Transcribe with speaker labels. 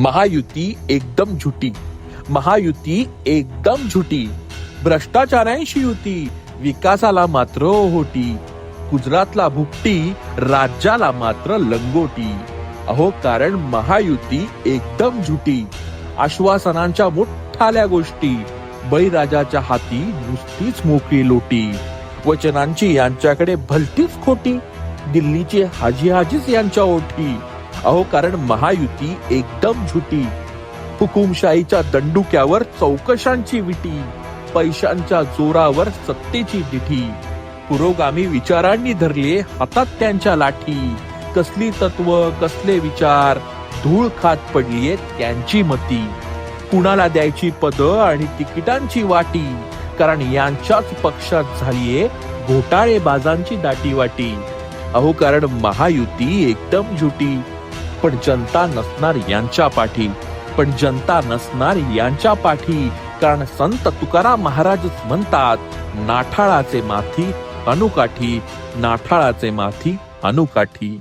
Speaker 1: महायुती एकदम झुटी. महायुती एकदम झुटी. भ्रष्टाचारांशी युती. विकासाला मात्र होटी गुजरातला भुकटी राज्याला मात्र लंगोटी. अहो कारण महायुती एकदम झुटी. आश्वासनांच्या मोठाल्या गोष्टी. बळीराजाच्या हाती नुसतीच मोकळी लोटी. वचनांची यांच्याकडे भलतीच खोटी. दिल्लीची हाजी हाजीच यांच्या ओठी अहो कारण महायुती एकदम झुटी. हुकुमशाहीच्या दंडुक्यावर चौकशांची विटी पैशांच्या जोरावर सत्तेची दिठी. पुरोगामी विचारांनी धरले हातात त्यांच्या लाठी. कसली तत्व कसले विचार धूळ खात पडलीये त्यांची मती. कुणाला द्यायची पद आणि तिकिटांची वाटी? कारण यांच्याच पक्षात झालीये घोटाळे बाजांची दाटी वाटी अहो कारण महायुती एकदम झुटी. पण जनता नसणार यांच्या पाठी. पण जनता नसणार यांच्या पाठी. कारण संत तुकाराम महाराजच म्हणतात नाठाळाचे माथी अनुकाठी नाठाळाचे माथी अनुकाठी